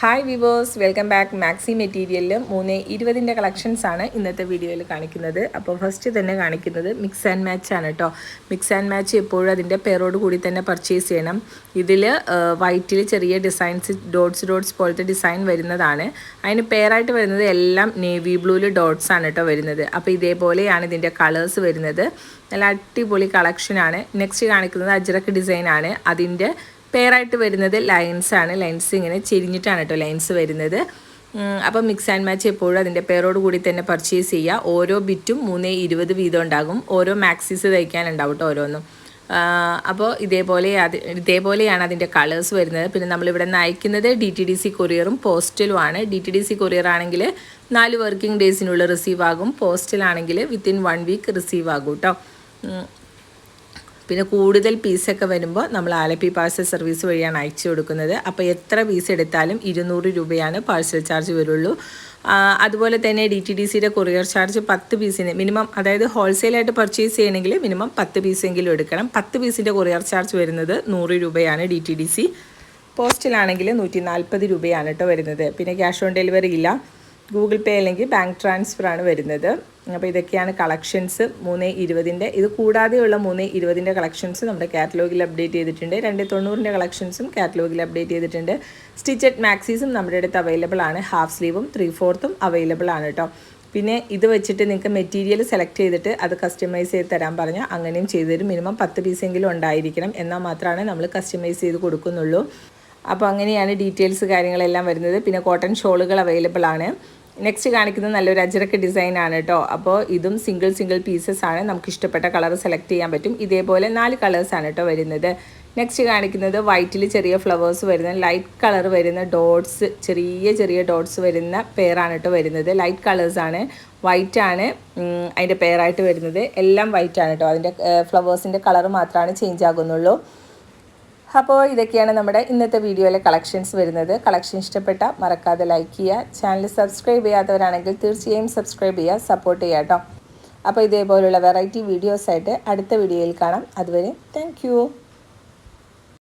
Hi viewers welcome back maxi മെറ്റീരിയലിൽ മൂന്ന് ഇരുപതിന്റെ collections ആണ് ഇന്നത്തെ വീഡിയോയിൽ കാണിക്കുന്നത്. അപ്പോൾ ഫസ്റ്റ് തന്നെ കാണിക്കുന്നത് മിക്സ് ആൻഡ് മാച്ച് ആണ് കേട്ടോ മിക്സ് ആൻഡ് മാച്ച് എപ്പോഴും അതിന്റെ പേരോട് കൂടി തന്നെ പർച്ചേസ് ചെയ്യണം. ഇതിൽ വൈറ്റിൽ ചെറിയ ഡിസൈൻസ് ഡോട്ട്സ് ഡോട്ട്സ് പോലത്തെ ഡിസൈൻ വരുന്നതാണ്. അതിന് പെയറായിട്ട് വരുന്നത് എല്ലാം നേവി ബ്ലൂവിൽ ഡോട്ട്സ് ആണ് കേട്ടോ വരുന്നത്. അപ്പോൾ ഇതേപോലെയാണ് ഇതിന്റെ കളേഴ്സ് വരുന്നത്. നല്ല അടിപൊളി കളക്ഷനാണ് നെക്സ്റ്റ് കാണിക്കുന്നത് അജ്രക്ക് ഡിസൈനാണ് അതിന്റെ പെയറായിട്ട് വരുന്നത് ലൈൻസ് ആണ്. ലൈൻസ് ഇങ്ങനെ ചെരിഞ്ഞിട്ടാണ് കേട്ടോ ലൈൻസ് വരുന്നത്. അപ്പം മിക്സ് ആൻഡ് മാച്ച് എപ്പോഴും അതിന്റെ പേരോട് കൂടി തന്നെ പർച്ചേസ് ചെയ്യുക ഓരോ ബിറ്റും മൂന്നേ ഇരുപത് വീതം ഉണ്ടാകും. ഓരോ മാക്സിസ് തയ്ക്കാനുണ്ടാവും കേട്ടോ ഓരോന്നും. അപ്പോൾ ഇതേപോലെ അത് ഇതേപോലെയാണ് അതിന്റെ കളേഴ്സ് വരുന്നത്. പിന്നെ നമ്മളിവിടെ നിന്ന് അയക്കുന്നത് ഡി ടി ഡി സി കൊറിയറും പോസ്റ്റലുമാണ് D T D C courier ആണെങ്കിൽ നാല് വർക്കിംഗ് ഡേയ്സിനുള്ളിൽ റിസീവ് ആകും. പോസ്റ്റലാണെങ്കിൽ വിത്തിൻ വൺ വീക്ക് റിസീവ് ആകും കേട്ടോ പിന്നെ കൂടുതൽ പീസൊക്കെ വരുമ്പോൾ നമ്മൾ ആലപ്പി പാഴ്സൽ സർവീസ് വഴിയാണ് അയച്ചു കൊടുക്കുന്നത്. അപ്പോൾ എത്ര പീസ് എടുത്താലും ഇരുന്നൂറ് രൂപയാണ് പാഴ്സൽ ചാർജ് വരുള്ളൂ. അതുപോലെ തന്നെ ഡി ടി ഡി സിയുടെ കൊറിയർ ചാർജ് പത്ത് പീസിന് മിനിമം അതായത് ഹോൾസെയിലായിട്ട് പർച്ചേസ് ചെയ്യണമെങ്കിൽ മിനിമം പത്ത് പീസെങ്കിലും എടുക്കണം. പത്ത് പീസിന്റെ കൊറിയർ ചാർജ് വരുന്നത് നൂറ് രൂപയാണ് ഡി ടി ഡി സി പോസ്റ്റിലാണെങ്കിൽ നൂറ്റി നാൽപ്പത് രൂപയാണ് കേട്ടോ വരുന്നത്. പിന്നെ ക്യാഷ് ഓൺ ഡെലിവറി ഇല്ല. ഗൂഗിൾ പേ അല്ലെങ്കിൽ ബാങ്ക് ട്രാൻസ്ഫർ ആണ് വരുന്നത്. അപ്പോൾ ഇതൊക്കെയാണ് കളക്ഷൻസ് മൂന്ന് ഇരുപതിന്റെ. ഇത് കൂടാതെയുള്ള മൂന്ന് ഇരുപതിന്റെ കളക്ഷൻസ് നമ്മുടെ കാറ്റലോഗിൽ അപ്ഡേറ്റ് ചെയ്തിട്ടുണ്ട്. രണ്ട് തൊണ്ണൂറിന്റെ കളക്ഷൻസും കാറ്റലോഗിൽ അപ്ഡേറ്റ് ചെയ്തിട്ടുണ്ട്. സ്റ്റിച്ചഡ് മാക്സീസും നമ്മുടെ അടുത്ത് അവൈലബിൾ ആണ്. ഹാഫ് സ്ലീവും ത്രീ ഫോർത്തും അവൈലബിൾ ആണ് കേട്ടോ പിന്നെ ഇത് വെച്ചിട്ട് നിങ്ങൾക്ക് മെറ്റീരിയൽ സെലക്ട് ചെയ്തിട്ട് അത് കസ്റ്റമൈസ് ചെയ്ത് തരാൻ പറഞ്ഞാൽ അങ്ങനെയും ചെയ്തു തരും. മിനിമം പത്ത് പീസെങ്കിലും ഉണ്ടായിരിക്കണം. എന്നാൽ മാത്രമാണ് നമ്മൾ കസ്റ്റമൈസ് ചെയ്ത് കൊടുക്കുന്നുള്ളൂ. അപ്പോൾ അങ്ങനെയാണ് ഡീറ്റെയിൽസ് കാര്യങ്ങളെല്ലാം വരുന്നത്. പിന്നെ കോട്ടൺ ഷോളുകൾ അവൈലബിൾ ആണ്. നെക്സ്റ്റ് കാണിക്കുന്നത് നല്ലൊരു അജിറക്ക് ഡിസൈൻ ആണ് കേട്ടോ അപ്പോൾ ഇതും സിംഗിൾ സിംഗിൾ പീസസ് ആണ്. നമുക്ക് ഇഷ്ടപ്പെട്ട കളർ സെലക്ട് ചെയ്യാൻ പറ്റും. ഇതേപോലെ നാല് കളേഴ്സ് ആണ് കേട്ടോ വരുന്നത്. നെക്സ്റ്റ് കാണിക്കുന്നത് വൈറ്റിൽ ചെറിയ ഫ്ലവേഴ്സ് വരുന്ന ലൈറ്റ് കളർ വരുന്ന ഡോട്ട്സ് ചെറിയ ചെറിയ ഡോട്ട്സ് വരുന്ന പെയറാണ് കേട്ടോ വരുന്നത്. ലൈറ്റ് കളേഴ്സാണ് വൈറ്റ് ആണ് അതിന്റെ പെയറായിട്ട് വരുന്നത്. എല്ലാം വൈറ്റ് ആണ് കേട്ടോ അതിന്റെ ഫ്ലവേഴ്സിന്റെ കളർ മാത്രമാണ് ചേഞ്ച് ആകുന്നുള്ളൂ. അപ്പോൾ ഇതൊക്കെയാണ് നമ്മുടെ ഇന്നത്തെ വീഡിയോയിലെ കളക്ഷൻസ് വരുന്നത്. കളക്ഷൻ ഇഷ്ടപ്പെട്ട മറക്കാതെ ലൈക്ക് ചെയ്യുക. ചാനൽ സബ്സ്ക്രൈബ് ചെയ്യാത്തവരാണെങ്കിൽ തീർച്ചയായും സബ്സ്ക്രൈബ് ചെയ്യുക സപ്പോർട്ട് ചെയ്യുക കേട്ടോ അപ്പോൾ ഇതേപോലുള്ള വെറൈറ്റി വീഡിയോസായിട്ട് അടുത്ത വീഡിയോയിൽ കാണാം. അതുവരെ താങ്ക്